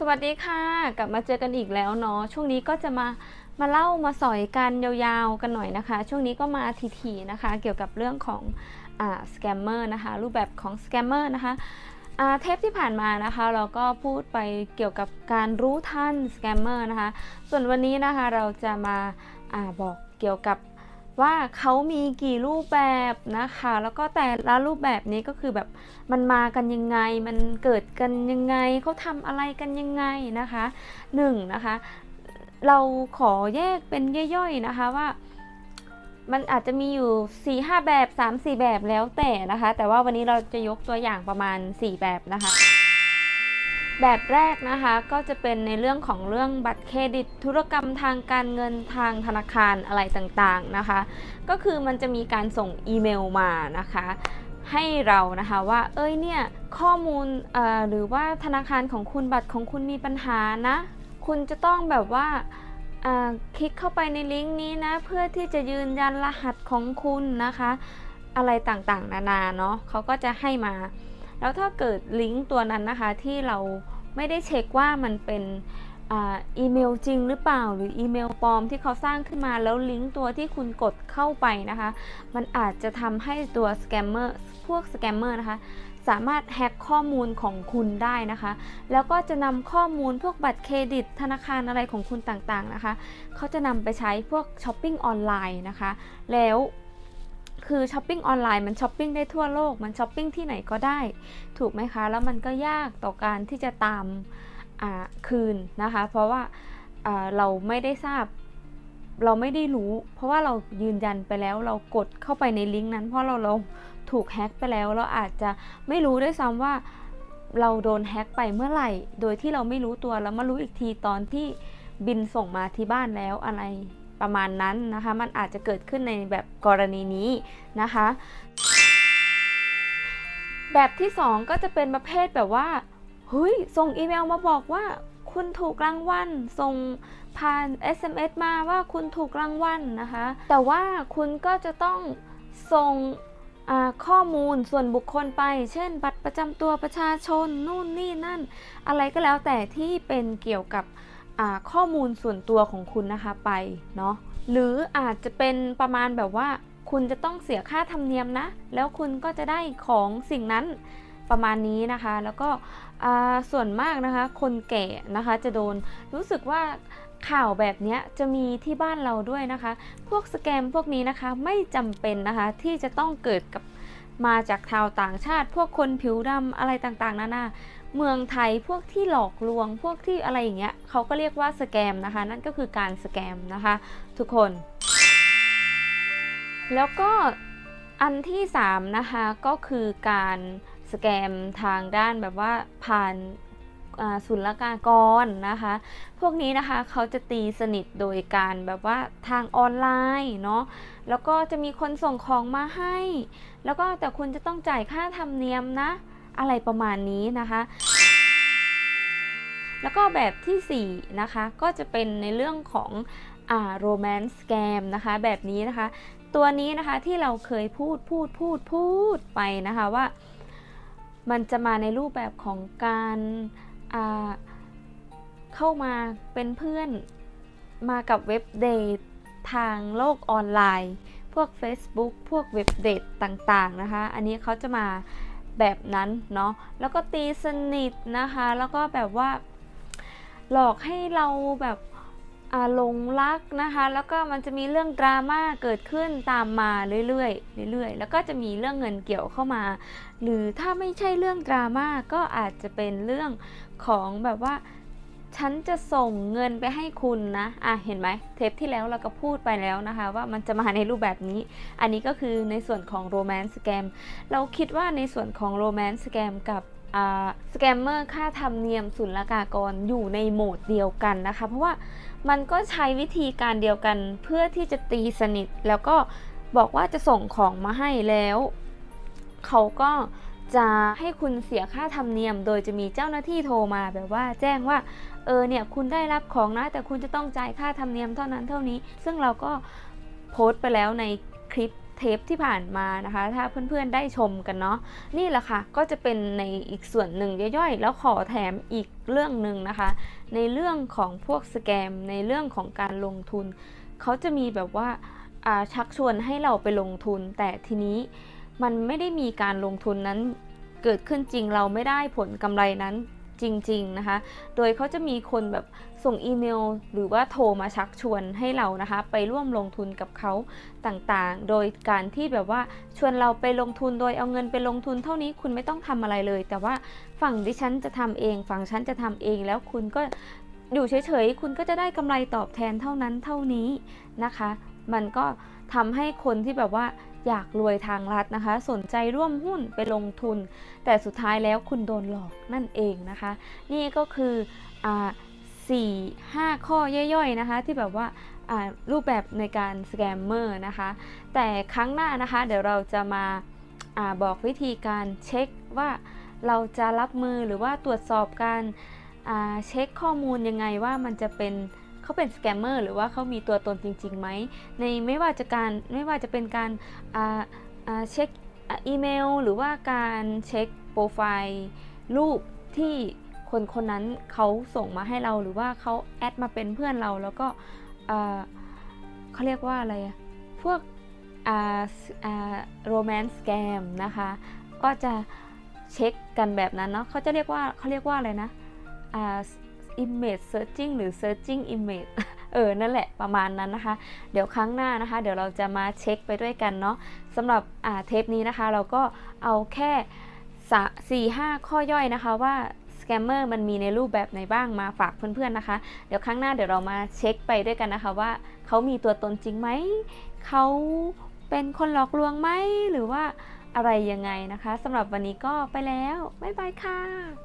สวัสดีค่ะ กลับมาเจอกันอีกแล้วเนาะช่วงนี้ก็จะมามาเล่ามาสอยกันยาวๆกันหน่อยนะคะ ช่วงนี้ก็มาทีๆนะคะ เกี่ยวกับเรื่องของอ่าสแกมเมอร์นะคะ รูปแบบของสแกมเมอร์นะคะอ่าเทปที่ผ่านมานะคะ เราก็พูดไปเกี่ยวกับการรู้ทันสแกมเมอร์นะคะ ส่วนวันนี้นะคะเราจะมาอาบอกเกี่ยวกับ ว่าเขามีกี่รูปแบบนะคะ แล้วก็แต่ละรูปแบบนี้ก็คือแบบมันมากันยังไง มันเกิดกันยังไงเขาทำอะไรกันยังไงนะคะหนึ่งนะคะ เราขอแยกเป็นย่อยๆนะคะว่ามันอาจจะมีอยู่ 4 5 แบบ 3 4 แบบแล้วแต่นะคะ แต่ว่าวันนี้เราจะยกตัวอย่างประมาณ 4 แบบนะคะ แบบแรกนะคะก็จะเป็นในเรื่องของเรื่องบัตรเครดิต ธุรกรรมทางการเงินทางธนาคารอะไรต่างๆนะคะ ก็คือมันจะมีการส่งอีเมลมานะคะ ให้เรานะคะว่าเอ้ยเนี่ยข้อมูลหรือว่าธนาคารของคุณบัตรของคุณมีปัญหานะ คุณจะต้องแบบว่าคลิกเข้าไปในลิงก์นี้นะ เพื่อที่จะยืนยันรหัสของคุณนะคะ อะไรต่างๆ นานาเนาะเขาก็จะให้มา แล้วถ้าเกิดลิงก์ตัวนั้นนะคะที่เราไม่ได้เช็คว่ามันเป็นอีเมลจริงหรือเปล่า หรืออีเมลปลอมที่เขาสร้างขึ้นมาแล้วลิงก์ตัวที่คุณกดเข้าไปนะคะ มันอาจจะทำให้ตัวสแกมเมอร์พวกสแกมเมอร์นะคะสามารถแฮ็กข้อมูลของคุณได้นะคะ แล้วก็จะนำข้อมูลพวกบัตรเครดิต ธนาคารอะไรของคุณต่างๆนะคะ เขาจะนำไปใช้พวกช้อปปิ้งออนไลน์นะคะ แล้ว คือช้อปปิ้งออนไลน์มันช้อปปิ้งได้ทั่วโลก มันช้อปปิ้งที่ไหนก็ได้ ถูกไหมคะ แล้วมันก็ยากต่อการที่จะตามคืนนะคะ เพราะว่าอ่าเราไม่ได้ทราบ เราไม่ได้รู้ เพราะว่าเรายืนยันไปแล้ว เรากดเข้าไปในลิงก์นั้น เพราะเราเราถูกแฮ็กไปแล้ว เราอาจจะไม่รู้ด้วยซ้ำว่าเราโดนแฮ็กไปเมื่อไหร่ โดยที่เราไม่รู้ตัว แล้วมารู้อีกทีตอนที่บินส่งมาที่บ้านแล้วอะไร ประมาณนั้นนะคะ มันอาจจะเกิดขึ้นในแบบกรณีนี้นะคะ แบบที่ 2 ก็จะเป็นประเภทแบบว่าเฮ้ยส่งอีเมลมาบอกว่าคุณถูกรางวัลส่งผ่าน SMS มาว่าคุณถูกรางวัลนะคะ แต่ว่าคุณก็จะต้องส่งข้อมูลส่วนบุคคลไป เช่น บัตรประจำตัวประชาชนนู่นนี่นั่น อะไรก็แล้วแต่ที่เป็นเกี่ยวกับ ข้อมูลส่วนตัวของคุณนะคะไปเนาะหรืออาจจะเป็นประมาณแบบว่า คุณจะต้องเสียค่าธรรมเนียมนะ แล้วคุณก็จะได้ของสิ่งนั้นประมาณนี้นะคะ แล้วก็ส่วนมากนะคะ คนแก่นะคะจะโดนรู้สึกว่าข่าวแบบนี้จะมีที่บ้านเราด้วยนะคะ พวกสแกมพวกนี้นะคะไม่จำเป็นนะคะที่จะต้องเกิดกับ มาจากชาวต่างชาติ พวกคนผิวดำอะไรต่างๆนานาเมืองไทยพวกที่หลอกลวงพวกที่อะไรอย่างเงี้ยเขาก็เรียกว่าสแกมนะคะ นั่นก็คือการสแกมนะคะ ทุกคน แล้วก็อันที่3นะคะก็คือการสแกมทางด้านแบบว่าผ่าน ศุลกากรนะคะ พวกนี้นะคะเขาจะตีสนิทโดยการแบบว่าทางออนไลน์เนาะแล้วก็จะมีคนส่งของมาให้ แล้วก็แต่คุณจะต้องจ่ายค่าธรรมเนียมนะ อะไรประมาณนี้นะคะแล้วก็แบบทีสี่4 นะคะ ก็จะเป็นในเรื่องของอ่า romance scam นะคะ แบบนี้นะคะ ตัวนี้นะคะที่เราเคยพูดพูดพูดพูดไปนะคะว่า มันจะมาในรูปแบบของการ เข้ามาเป็นเพื่อนมากับเว็บเดททางโลกออนไลน์ พวก Facebook พวกเว็บเดทต่างๆนะคะ อันนี้เขาจะมาแบบนั้นเนาะแล้วก็ตีสนิทนะคะ แล้วก็แบบว่าหลอกให้เราแบบ หลงรักนะคะ แล้วก็มันจะมีเรื่องดราม่าเกิดขึ้นตามมาเรื่อยๆเรื่อยๆ แล้วก็จะมีเรื่องเงินเกี่ยวเข้ามา หรือถ้าไม่ใช่เรื่องดราม่าก็อาจจะเป็นเรื่องของแบบว่าฉันจะส่งเงินไปให้คุณนะ อะ เห็นไหม เทปที่แล้วเราก็พูดไปแล้วนะคะ ว่ามันจะมาในรูปแบบนี้ อันนี้ก็คือในส่วนของโรแมนต์สแกม เราคิดว่าในส่วนของโรแมนต์สแกมกับ สแกมเมอร์ค่าธรรมเนียมศุลกากรอยู่ในโหมดเดียวกันนะคะ เพราะว่ามันก็ใช้วิธีการเดียวกันเพื่อที่จะตีสนิท แล้วก็บอกว่าจะส่งของมาให้แล้ว เขาก็จะให้คุณเสียค่าธรรมเนียม โดยจะมีเจ้าหน้าที่โทรมาแบบว่าแจ้งว่าเออเนี่ยคุณได้รับของนะ แต่คุณจะต้องจ่ายค่าธรรมเนียมเท่านั้นเท่านี้ ซึ่งเราก็โพสต์ไปแล้วในคลิป เทปที่ผ่านมานะคะ ถ้าเพื่อนๆได้ชมกันเนาะนี่แหละค่ะก็จะเป็นในอีกส่วนหนึ่งย่อยๆ แล้วขอแถมอีกเรื่องหนึ่งนะคะ ในเรื่องของพวกสแกม ในเรื่องของการลงทุน เขาจะมีแบบว่าอ่าชักชวนให้เราไปลงทุน แต่ทีนี้มันไม่ได้มีการลงทุนนั้นเกิดขึ้นจริงเราไม่ได้ผลกำไรนั้น จริง ๆ นะคะ โดยเขาจะมีคนแบบส่งอีเมล หรือว่าโทรมาชักชวนให้เรานะคะ ไปร่วมลงทุนกับเขาต่างๆ โดยการที่แบบว่าชวนเราไปลงทุนโดยเอาเงินไปลงทุนเท่านี้คุณไม่ต้องทำอะไรเลย แต่ว่าฝั่งดิฉันจะทำเอง ฝั่งฉันจะทำเองแล้วคุณก็อยู่เฉยๆ คุณก็จะได้กำไรตอบแทนเท่านั้นเท่านี้นะคะ มันก็ทำให้คนที่แบบว่า อยากรวยทางลัดนะคะ สนใจร่วมหุ้นไปลงทุน แต่สุดท้ายแล้วคุณโดนหลอกนั่นเองนะคะ นี่ก็คือสี่ห้าข้อย่อยๆนะคะ ที่แบบว่ารูปแบบในการสแกมเมอร์นะคะ แต่ครั้งหน้านะคะ เดี๋ยวเราจะมาอาบอกวิธีการเช็คว่าเราจะรับมือหรือว่าตรวจสอบการาเช็คข้อมูลยังไงว่ามันจะเป็น เขาเป็นสแกมเมอร์หรือว่าเขามีตัวตนจริงๆไหมในไม่ว่าจะการไม่ว่าจะเป็นการเช็คอีเมล หรือว่าการเช็คโปรไฟล์รูปที่คนคนนั้นเขาส่งมาให้เราหรือว่าเขาแอดมาเป็นเพื่อนเราแล้วก็เขาเรียกว่าอะไรพวกโรแมนต์สแกมนะคะก็จะเช็คกันแบบนั้นเนาะเขาจะเรียกว่าเขาเรียกว่าอะไรนะ image searching หรือ searching image เออ นั่นแหละประมาณนั้นนะคะ เดี๋ยวครั้งหน้านะคะ เดี๋ยวเราจะมาเช็คไปด้วยกันเนาะสำหรับอ่าเทปนี้นะคะ เราก็เอาแค่สี่ห้าข้อย่อยนะคะว่าสแกมเมอร์มันมีในรูปแบบไหนบ้างมาฝากเพื่อนๆนะคะ เดี๋ยวครั้งหน้าเดี๋ยวเรามาเช็คไปด้วยกันนะคะ ว่าเขามีตัวตนจริงไหม เขาเป็นคนหลอกลวงไหม หรือว่าอะไรยังไงนะคะสำหรับวันนี้ก็ไปแล้ว บ๊ายบายค่ะ